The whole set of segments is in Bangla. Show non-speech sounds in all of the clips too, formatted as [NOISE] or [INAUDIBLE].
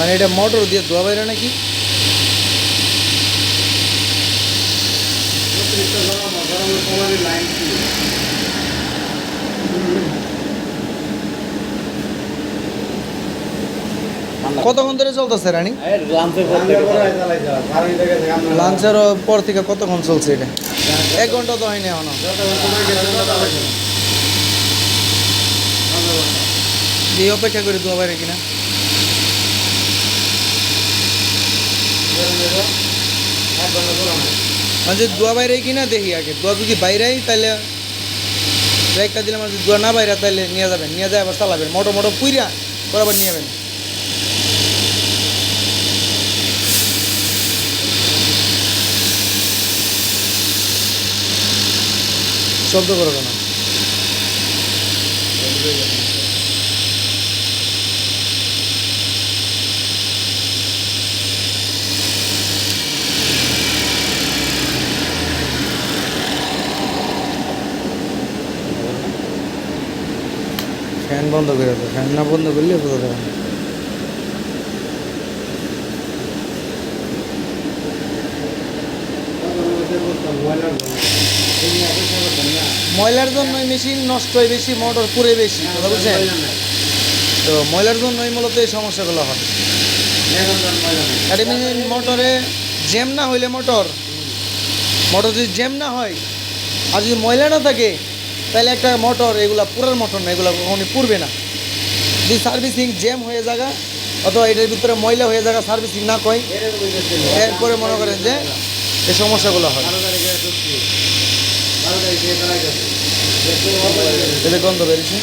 আর এটা মোটর দিয়ে ধোয়া বাইরে নাকি? কতক্ষণ ধরে চলতেছে রানি? লাঞ্চের পর থেকে কতক্ষণ চলছে এটা? এক ঘণ্টা তো হয়নি এখনও। দিয়ে অপেক্ষা করি ধোয়া বাইরে কিনা? মানে দোয়া বাইরে কিনা দেখি আগে। দোয়া যদি বাইরেই তাহলে ব্রেকটা দিলে মানে দোয়া না বাইরে তাহলে নিয়ে যাবেন। নিয়ে যায় আবার চালাবেন। মোটো মোটো পুইরা পরে আবার নিয়ে যাবেন। শব্দ করো কেন? ফ্যান বন্ধ করে দাও ফ্যান না বন্ধ করলে বোঝা যাবে না। ময়লার জন্যই মেশিন নষ্ট হয় বেশি, মোটর পুরে বেশি, কথা বুঝছেন? তো ময়লার জন্যই মূলত এই সমস্যাগুলো হয়। মোটরে জ্যাম না হইলে মোটর মোটর যদি জ্যাম না হয়, আর যদি ময়লা না থাকে তাহলে একটা মোটর এগুলা পুরার মোটর না, এগুলো কখনই পুরবে না। যদি সার্ভিসিং জ্যাম হয়ে যাগা, অথবা এটার ভিতরে ময়লা হয়ে যাগা সার্ভিসিং না কয়, এরপরে মনে করেন যে এই সমস্যাগুলো হয়। এতে গন্ধ বেরিয়েছে।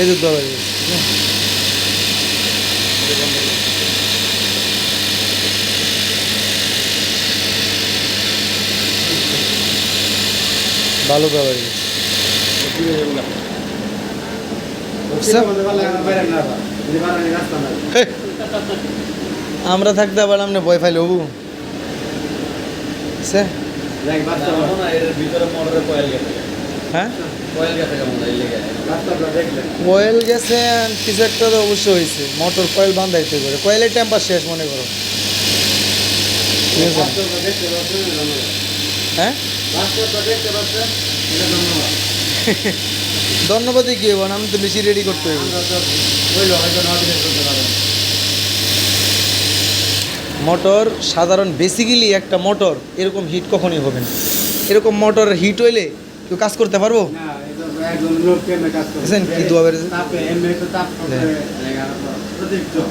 এই দুধ বেরিয়েছে। ভালো খাবার আমরা থাকতে আবার আপনি ভয় ফাইলে হবু হ্যাঁ? কয়েল গেছে কিছু একটা তো অবশ্যই হয়েছে। মোটর কয়েল বান্ধাইতে করে কয়েলের টেম্পার শেষ মনে করো। ঠিক আছে? হ্যাঁ? [LAUGHS] ধন্যবাদই কি বল আমি তো বেশি রেডি করতে হবে মোটর সাধারণ বেসিক্যালি একটা মোটর, এরকম হিট কখনই হবে না। এরকম মোটর হিট হইলে কেউ কাজ করতে পারব? কি দোয়া বেড়েছে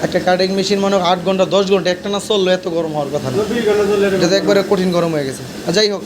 একটা কাটিং মেশিন মনে আট ঘণ্টা, দশ ঘণ্টা, একটা না চলল এত গরম হওয়ার কথা না। এটা একবারে কঠিন গরম হয়ে গেছে। যাই হোক।